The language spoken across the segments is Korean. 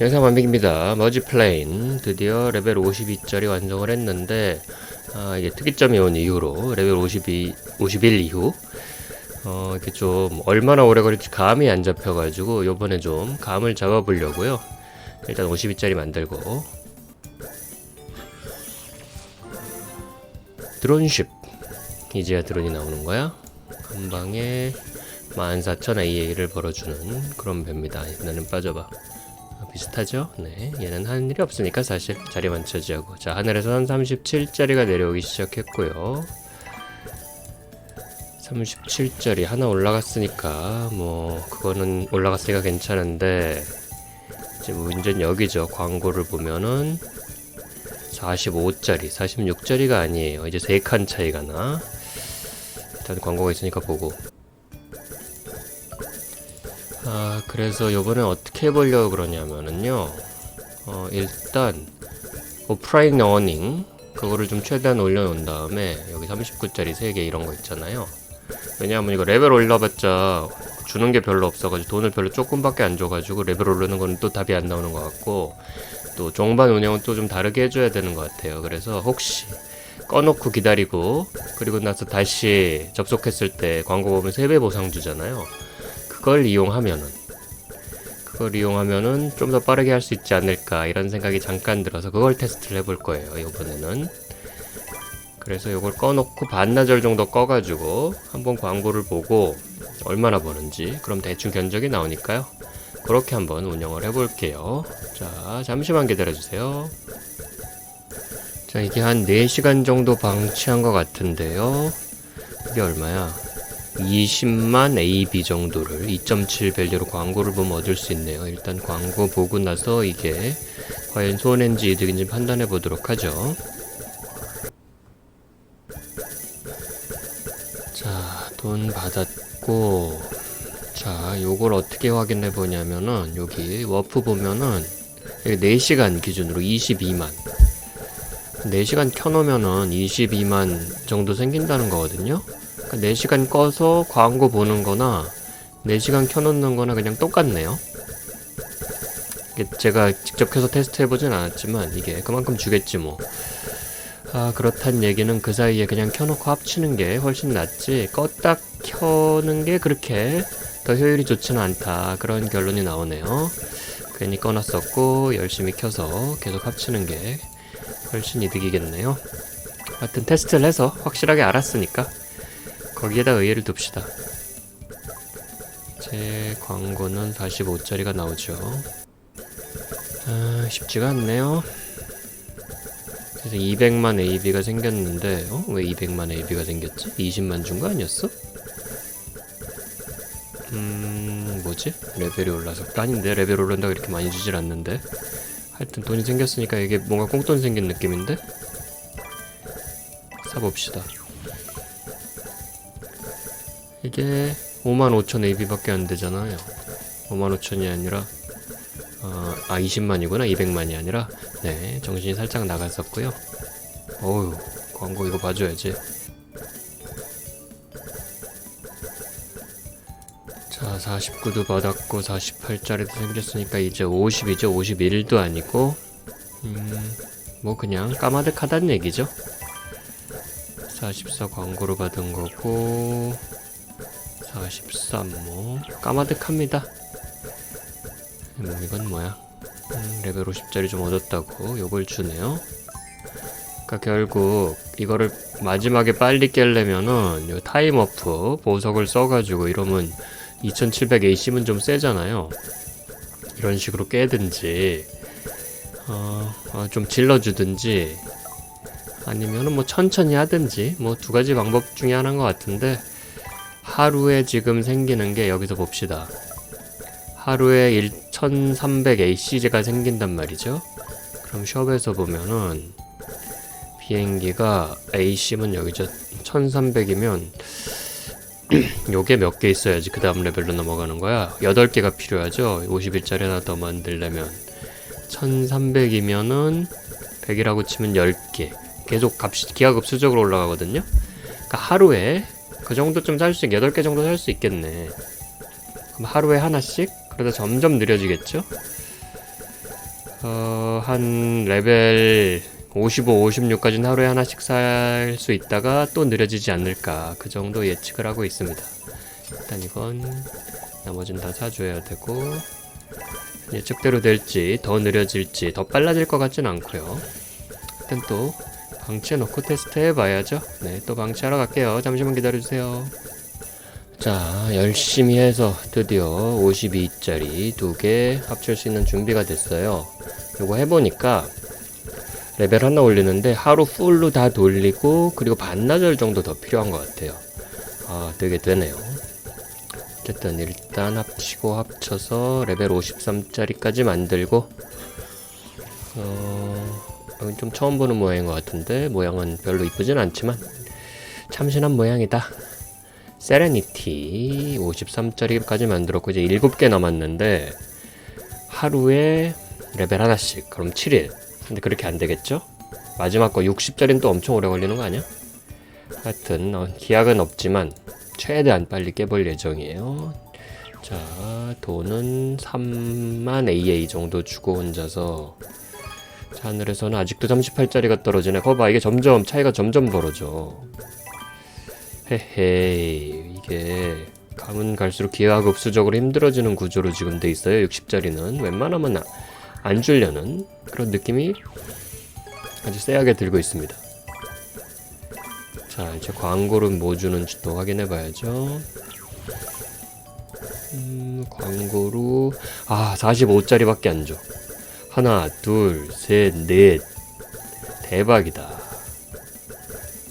영상 완벽입니다. 머지 플레인 드디어 레벨 52짜리 완성을 했는데 아, 이게 특이점이 온 이후로 레벨 52, 51 이후 어, 이렇게 좀 얼마나 오래 걸릴지 감이 안 잡혀가지고 요번에 좀 감을 잡아보려고요. 일단 52짜리 만들고 드론쉽 이제야 드론이 나오는 거야. 한 방에 14,000 AA를 벌어주는 그런 배입니다. 나는 빠져봐. 아, 비슷하죠? 네. 얘는 하는 일이 없으니까 사실 자리만 차지하고. 자, 하늘에서 한 37짜리가 내려오기 시작했고요. 37짜리 하나 올라갔으니까 뭐 그거는 올라갔으니까 괜찮은데 이제 문제는 여기죠. 광고를 보면은 45짜리, 46짜리가 아니에요. 이제 3칸 차이가 나. 일단 광고가 있으니까 보고. 아, 그래서 요번에 어떻게 해보려고 그러냐면은요. 어, 일단, 오프라인 어닝, 그거를 좀 최대한 올려놓은 다음에, 여기 39짜리 3개 이런 거 있잖아요. 왜냐하면 이거 레벨 올려봤자 주는 게 별로 없어가지고 돈을 별로 조금밖에 안 줘가지고 레벨 오르는 건또 답이 안 나오는 것 같고, 또 종반 운영은 또 좀 다르게 해줘야 되는 것 같아요. 그래서 혹시 꺼놓고 기다리고, 그리고 나서 다시 접속했을 때 광고 보면 3배 보상 주잖아요. 그걸 이용하면은 그걸 이용하면은 좀 더 빠르게 할 수 있지 않을까 이런 생각이 잠깐 들어서 그걸 테스트를 해볼 거예요 이번에는. 그래서 이걸 꺼놓고 반나절 정도 꺼가지고 한번 광고를 보고 얼마나 버는지 그럼 대충 견적이 나오니까요. 그렇게 한번 운영을 해볼게요. 자 잠시만 기다려주세요. 자 이게 한 4시간 정도 방치한 것 같은데요. 이게 얼마야 20만 AB 정도를 2.7 밸류로 광고를 보면 얻을 수 있네요. 일단 광고 보고 나서 이게 과연 손해인지 이득인지 판단해 보도록 하죠. 자, 돈 받았고, 자, 요걸 어떻게 확인해 보냐면은, 여기 워프 보면은, 여기 4시간 기준으로 22만. 4시간 켜놓으면은 22만 정도 생긴다는 거거든요. 그러니까 4시간 꺼서 광고 보는 거나 4시간 켜놓는 거나 그냥 똑같네요. 제가 직접 켜서 테스트 해보진 않았지만 이게 그만큼 주겠지 뭐. 아, 그렇단 얘기는 그 사이에 그냥 켜놓고 합치는 게 훨씬 낫지 껐다 켜는 게 그렇게 더 효율이 좋지는 않다. 그런 결론이 나오네요. 괜히 꺼놨었고 열심히 켜서 계속 합치는 게 훨씬 이득이겠네요. 하여튼 테스트를 해서 확실하게 알았으니까 거기에다 의의를 둡시다. 제 광고는 45짜리가 나오죠. 아, 쉽지가 않네요. 그래서 200만 AB가 생겼는데, 어? 왜 200만 AB가 생겼지? 20만 준 거 아니었어? 음, 뭐지? 레벨이 올라서. 아닌데, 레벨 오른다고 이렇게 많이 주질 않는데. 하여튼 돈이 생겼으니까 이게 뭔가 꽁돈 생긴 느낌인데? 사봅시다. 이게 55,000 AB밖에 안 되잖아요. 55,000이 아니라 어, 아 20만이구나 200만이 아니라 네 정신이 살짝 나갔었고요. 어우 광고 이거 봐줘야지. 자 49도 받았고 48짜리도 생겼으니까 이제 50이죠 51도 아니고 음 뭐 그냥 까마득하다는 얘기죠. 44 광고로 받은 거고 43뭐 까마득합니다. 음, 이건 뭐야? 음, 레벨 50짜리 좀 얻었다고 요걸 주네요. 그러니까 결국 이거를 마지막에 빨리 깰려면은 요 타임어프 보석을 써가지고 이러면 2700AC면 좀 세잖아요. 이런 식으로 깨든지 어, 어, 좀 질러주든지 아니면은 뭐 천천히 하든지 뭐 두 가지 방법 중에 하나인 것 같은데 하루에 지금 생기는 게 여기서 봅시다. 하루에 1300AC가 생긴단 말이죠. 그럼 숍에서 보면은 비행기가 AC면 여기죠. 1300이면 요게 몇 개 있어야지 그 다음 레벨로 넘어가는 거야. 8개가 필요하죠. 50일짜리 하나 더 만들려면 1300이면은 100이라고 치면 10개. 계속 값이 기하급수적으로 올라가거든요. 그러니까 하루에 그 정도쯤 살 수, 8개 정도 살 수 있겠네. 그럼 하루에 하나씩? 그러다 점점 느려지겠죠? 어, 한 레벨 55, 56까지는 하루에 하나씩 살 수 있다가 또 느려지지 않을까 그 정도 예측을 하고 있습니다. 일단 이건 나머지는 다 사줘야 되고 예측대로 될지 더 느려질지 더 빨라질 것 같진 않고요. 일단 또 방치해 놓고 테스트 해 봐야죠. 네, 또 방치하러 갈게요. 잠시만 기다려주세요. 자, 열심히 해서 드디어 52짜리 두 개 합칠 수 있는 준비가 됐어요. 이거 해보니까 레벨 하나 올리는데 하루 풀로 다 돌리고 그리고 반나절 정도 더 필요한 것 같아요. 아, 되게 되네요. 어쨌든 일단 합치고 합쳐서 레벨 53짜리까지 만들고 어, 여긴 좀 처음 보는 모양인 것 같은데 모양은 별로 이쁘진 않지만 참신한 모양이다. 세레니티 53짜리까지 만들었고 이제 7개 남았는데 하루에 레벨 하나씩 그럼 7일 근데 그렇게 안 되겠죠? 마지막 거 60짜리는 또 엄청 오래 걸리는 거 아니야? 하여튼 어, 기약은 없지만 최대한 빨리 깨볼 예정이에요 자 돈은 3만 AA 정도 주고 혼자서 자, 하늘에서는 아직도 38짜리가 떨어지네. 거봐 이게 점점 차이가 점점 벌어져. 헤헤이 이게 가면 갈수록 기하급수적으로 힘들어지는 구조로 지금 돼 있어요 60짜리는. 웬만하면 아- 안 주려는 그런 느낌이 아주 세하게 들고 있습니다. 자 이제 광고를 뭐 주는지 또 확인해 봐야죠. 음, 광고로 아 45짜리밖에 안 줘 하나 둘 셋 넷 대박이다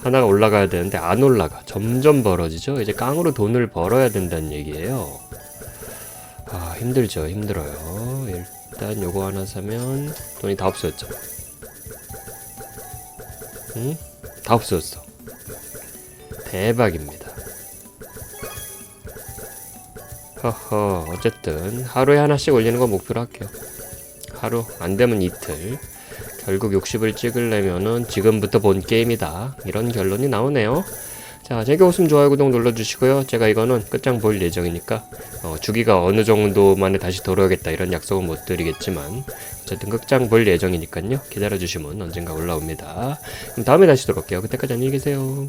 하나가 올라가야 되는데 안 올라가. 점점 벌어지죠. 이제 깡으로 돈을 벌어야 된다는 얘기예요. 아 힘들죠. 힘들어요. 일단 요거 하나 사면 돈이 다 없어졌죠. 응? 다 없어졌어. 대박입니다. 허허 어쨌든 하루에 하나씩 올리는 거 목표로 할게요. 하루 안 되면 이틀. 결국 60을 찍으려면은 지금부터 본 게임이다. 이런 결론이 나오네요. 자, 제게 웃음 좋아요, 구독 눌러주시고요. 제가 이거는 끝장 볼 예정이니까 어, 주기가 어느 정도 만에 다시 돌아오겠다 이런 약속은 못 드리겠지만 어쨌든 끝장 볼 예정이니까요. 기다려주시면 언젠가 올라옵니다. 그럼 다음에 다시 돌아올게요. 그때까지 안녕히 계세요.